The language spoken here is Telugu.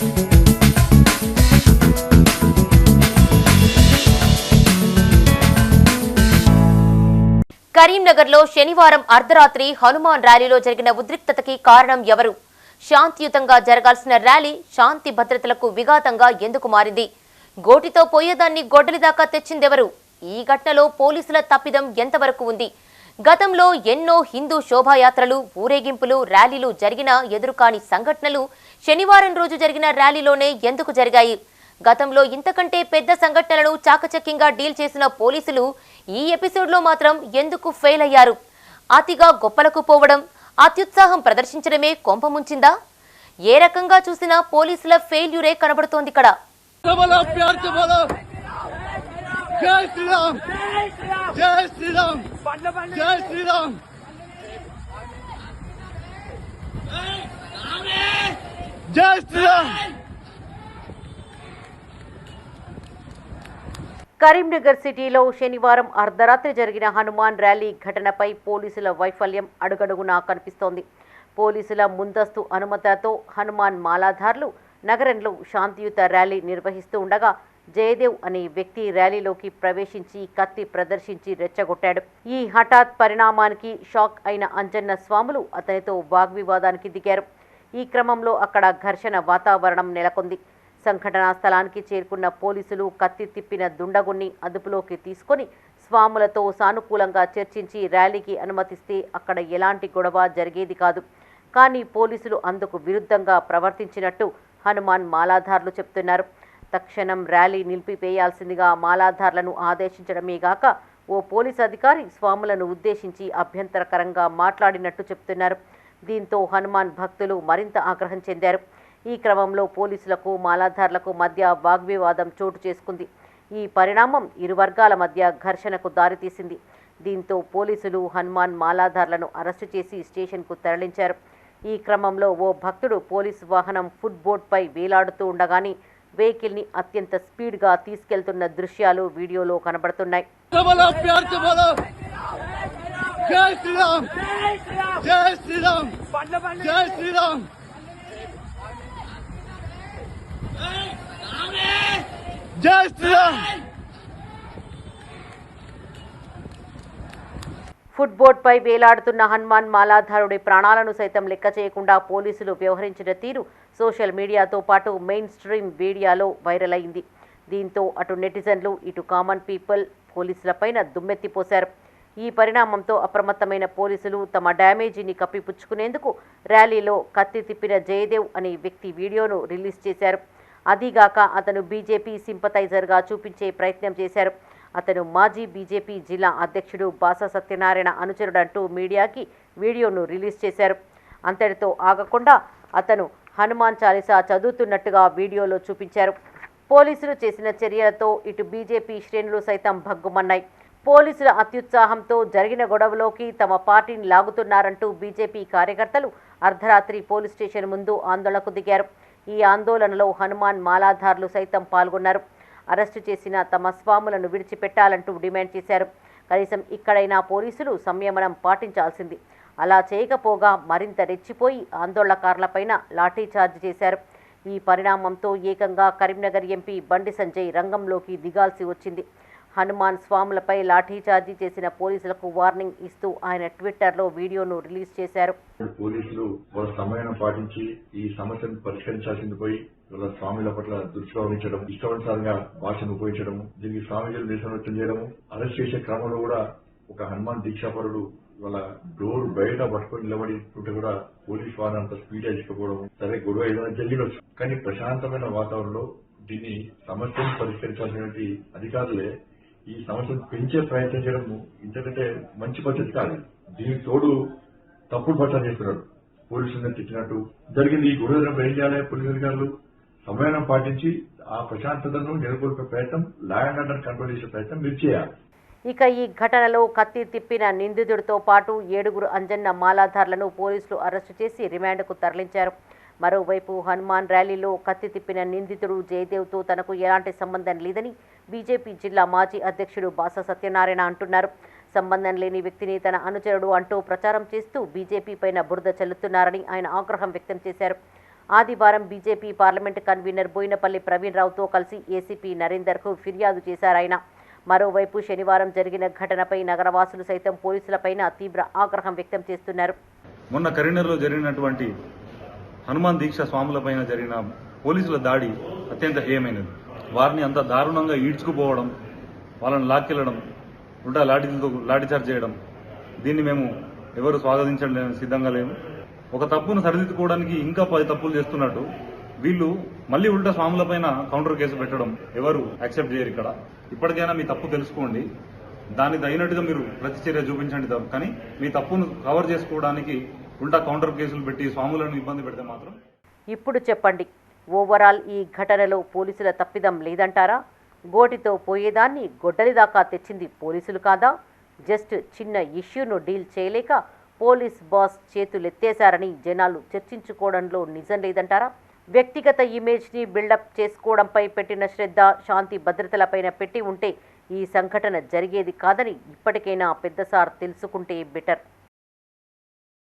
కరీంనగర్లో శనివారం అర్ధరాత్రి హనుమాన్ ర్యాలీలో జరిగిన ఉద్రిక్తతకి కారణం ఎవరు? శాంతియుతంగా జరగాల్సిన ర్యాలీ శాంతి భద్రతలకు విఘాతంగా ఎందుకు మారింది? గోటితో పోయేదాన్ని గొడ్డలి దాకా తెచ్చిందెవరు? ఈ ఘటనలో పోలీసుల తప్పిదం ఎంతవరకు ఉంది? గతంలో ఎన్నో హిందూ శోభాయాత్రలు ఊరేగింపులు ర్యాలీలు జరిగినా ఎదురుకాని సంఘటనలు శనివారం రోజు జరిగిన ర్యాలీలోనే ఎందుకు జరిగాయి? గతంలో ఇంతకంటే పెద్ద సంఘటనలను చాకచక్యంగా డీల్ చేసిన పోలీసులు ఈ ఎపిసోడ్లో మాత్రం ఎందుకు ఫెయిల్ అయ్యారు? అతిగా గొప్పలకు పోవడం అత్యుత్సాహం ప్రదర్శించడమే కొంపముంచిందా ఏ రకంగా చూసినా పోలీసుల ఫెయిల్యూరే కనబడుతోంది ఇక్కడ. కరీంనగర్ సిటీలో శనివారం అర్ధరాత్రి జరిగిన హనుమాన్ ర్యాలీ ఘటనపై పోలీసుల వైఫల్యం అడుగడుగునా కనిపిస్తోంది. పోలీసుల ముందస్తు అనుమతులతో హనుమాన్ మాలాధారులు నగరంలో శాంతియుత ర్యాలీ నిర్వహిస్తూ ఉండగా జయదేవ్ అనే వ్యక్తి ర్యాలీలోకి ప్రవేశించి కత్తి ప్రదర్శించి రెచ్చగొట్టాడు. ఈ హఠాత్ పరిణామానికి షాక్ అయిన అంజన్న స్వాములు అతనితో వాగ్వివాదానికి దిగారు. ఈ క్రమంలో అక్కడ ఘర్షణ వాతావరణం నెలకొంది. సంఘటనా స్థలానికి చేరుకున్న పోలీసులు కత్తి తిప్పిన దుండగుణ్ణి అదుపులోకి తీసుకొని స్వాములతో సానుకూలంగా చర్చించి ర్యాలీకి అనుమతిస్తే అక్కడ ఎలాంటి గొడవ జరిగేది కాదు. కానీ పోలీసులు అందుకు విరుద్ధంగా ప్రవర్తించినట్టు హనుమాన్ మాలాధార్లు చెప్తున్నారు. తక్షణం ర్యాలీ నిలిపివేయాల్సిందిగా మాలాధార్లను ఆదేశించడమే గాక ఓ పోలీస్ అధికారి స్వాములను ఉద్దేశించి అభ్యంతరకరంగా మాట్లాడినట్టు చెప్తున్నారు. దీంతో హనుమాన్ భక్తులు మరింత ఆగ్రహం చెందారు. ఈ క్రమంలో పోలీసులకు మాలాధార్లకు మధ్య వాగ్వివాదం చోటు చేసుకుంది. ఈ పరిణామం ఇరు వర్గాల మధ్య ఘర్షణకు దారితీసింది. దీంతో పోలీసులు హనుమాన్ మాలాధార్లను అరెస్టు చేసి స్టేషన్కు తరలించారు. ఈ క్రమంలో ఓ భక్తుడు పోలీసు వాహనం ఫుట్ బోర్డ్పై వేలాడుతూ ఉండగానే వెహికల్ని అత్యంత స్పీడ్గా తీసుకెళ్తున్న దృశ్యాలు వీడియోలో కనబడుతున్నాయి. జై శ్రీరామ్. జై శ్రీరామ్. జై శ్రీరామ్. జై శ్రీరామ్. ఫుట్బోట్పై వేలాడుతున్న హనుమాన్ మాలాధారుడి ప్రాణాలను సైతం లెక్క చేయకుండా పోలీసులు వ్యవహరించిన తీరు సోషల్ మీడియాతో పాటు మెయిన్ స్ట్రీమ్ మీడియాలో వైరల్ అయింది. దీంతో అటు నెటిజన్లు ఇటు కామన్ పీపుల్ పోలీసులపైన దుమ్మెత్తిపోశారు. ఈ పరిణామంతో అప్రమత్తమైన పోలీసులు తమ డ్యామేజీని కప్పిపుచ్చుకునేందుకు ర్యాలీలో కత్తి తిప్పిన జయదేవ్ అనే వ్యక్తి వీడియోను రిలీజ్ చేశారు. అదీగాక అతను బీజేపీ సింపతైజర్గా చూపించే ప్రయత్నం చేశారు. అతను మాజీ బీజేపీ జిల్లా అధ్యక్షుడు బాస సత్యనారాయణ అనుచరుడంటూ మీడియాకి వీడియోను రిలీజ్ చేశారు. అంతటితో ఆగకుండా అతను హనుమాన్ చాలీసా చదువుతున్నట్టుగా వీడియోలో చూపించారు. పోలీసులు చేసిన చర్యలతో ఇటు బీజేపీ శ్రేణులు సైతం భగ్గుమన్నాయి. పోలీసుల అత్యుత్సాహంతో జరిగిన గొడవలోకి తమ పార్టీని లాగుతున్నారంటూ బీజేపీ కార్యకర్తలు అర్ధరాత్రి పోలీస్ స్టేషన్ ముందు ఆందోళనకు దిగారు. ఈ ఆందోళనలో హనుమాన్ మాలాధార్లు సైతం పాల్గొన్నారు. అరెస్టు చేసిన తమ స్వాములను విడిచిపెట్టాలంటూ డిమాండ్ చేశారు. కనీసం ఇక్కడైనా పోలీసులు సంయమనం పాటించాల్సింది. అలా చేయకపోగా మరింత రెచ్చిపోయి ఆందోళనకారులపైన లాఠీచార్జ్ చేశారు. ఈ పరిణామంతో ఏకంగా కరీంనగర్ ఎంపీ బండి సంజయ్ రంగంలోకి దిగాల్సి వచ్చింది. హనుమాన్ స్వాములపై లాఠీచార్జీ చేసిన పోలీసులకు వార్నింగ్ ఇస్తూ ఆయన ట్విట్టర్లో వీడియోను రిలీజ్ చేశారు. పోలీసులు వాళ్ళ సమయాన్ని పాటించి ఈ సమస్యను పరిష్కరించాల్సింది పోయి వాళ్ళ స్వామిల పట్ల దుష్ప్రవహించడం ఇష్టానుసారంగా భాషను ఉపయోగించడం దీనికి స్వామిజీలు నిరసన వ్యక్తం చేయడము అరెస్ట్ చేసే క్రమంలో కూడా ఒక హనుమాన్ దీక్షాపరుడు వాళ్ళ డోర్ బయట పట్టుకొని నిలబడి ఉంటే కూడా పోలీస్ వారిని అంత స్పీడ్ తీసుకుపోవడం సరే గొడవ ఏదైనా జరిగినచ్చు కానీ ప్రశాంతమైన వాతావరణంలో దీన్ని సమస్యను పరిష్కరించాల్సినటువంటి అధికారులే ఈ సమస్యను పెంచే ప్రయత్నం చేయడం ఇంతకంటే మంచి పద్ధతి కాదు. దీనికి తోడు తప్పుడు పట్టాలు చేస్తున్నారు పోలీసులను తిట్టినట్టు జరిగింది. ఈ గొడవ ఏం చేయాలి పోలీసు అధికారులు సమయాన్ని పాటించి ఆ ప్రశాంతతను నెలకొల్పే ప్రయత్నం లా అండ్ ఆర్డర్ కంట్రోల్ చేసే ప్రయత్నం మీరు చేయాలి. ఇక ఈ ఘటనలో కత్తి తిప్పిన నిందితుడితో పాటు ఏడుగురు అంజన్న మాలాధారులను పోలీసులు అరెస్టు చేసి రిమాండ్కు తరలించారు. మరోవైపు హనుమాన్ ర్యాలీలో కత్తి తిప్పిన నిందితుడు జయదేవ్తో తనకు ఎలాంటి సంబంధం లేదని బీజేపీ జిల్లా మాజీ అధ్యక్షుడు బాస సత్యనారాయణ అంటున్నారు. సంబంధం లేని వ్యక్తిని తన అనుచరుడు అంటూ ప్రచారం చేస్తూ బీజేపీ పైన బురద చల్లుతున్నారని ఆయన ఆగ్రహం వ్యక్తం చేశారు. ఆదివారం BJP parliament convenor Boinapally Praveen రావుతో కలిసి ఏసీపీ నరేందర్కు ఫిర్యాదు చేశారాయన మరోవైపు శనివారం జరిగిన ఘటనపై నగరవాసులు సైతం పోలీసులపైన తీవ్ర ఆగ్రహం వ్యక్తం చేస్తున్నారు. మొన్న కరీంనగర్లో జరిగినటువంటి హనుమాన్ దీక్ష స్వాములపైన జరిగిన పోలీసుల దాడి అత్యంత హేయమైనది. వారిని అంత దారుణంగా ఈడ్చుకుపోవడం వాళ్ళని లాక్కెళ్ళడం ఉంటా లాఠీలతో లాఠీచార్జ్ చేయడం దీన్ని మేము ఎవరు స్వాగతించడం సిద్ధంగా లేము. ఒక తప్పును సరిదిద్దుకోవడానికి ఇంకా పది తప్పులు చేస్తున్నట్టు వీళ్ళు మళ్ళీ ఉల్టా స్వాములపైన కౌంటర్ కేసు పెట్టడం ఎవరు యాక్సెప్ట్ చేయరు ఇక్కడ. ఇప్పటికైనా మీ తప్పు తెలుసుకోండి. దాని తగినట్టుగా మీరు ప్రతిచర్య చూపించండి తప్ప కానీ మీ తప్పును కవర్ చేసుకోవడానికి ఉల్టా కౌంటర్ కేసులు పెట్టి స్వాములను ఇబ్బంది పెడితే మాత్రం ఇప్పుడు చెప్పండి. ఓవరాల్ ఈ ఘటనలో పోలీసుల తప్పిదం లేదంటారా? గోటితో పోయేదాన్ని గొడ్డలి దాకా తెచ్చింది పోలీసులు కాదా? జస్ట్ చిన్న ఇష్యూను డీల్ చేయలేక పోలీస్ బాస్ చేతులెత్తేశారని జనాలు చర్చించుకోవడంలో నిజం లేదంటారా? వ్యక్తిగత ఇమేజ్ని బిల్డప్ చేసుకోవడంపై పెట్టిన శ్రద్ధ శాంతి భద్రతలపైన పెట్టి ఉంటే ఈ సంఘటన జరిగేది కాదని ఇప్పటికైనా పెద్ద సార్ తెలుసుకుంటే బెటర్.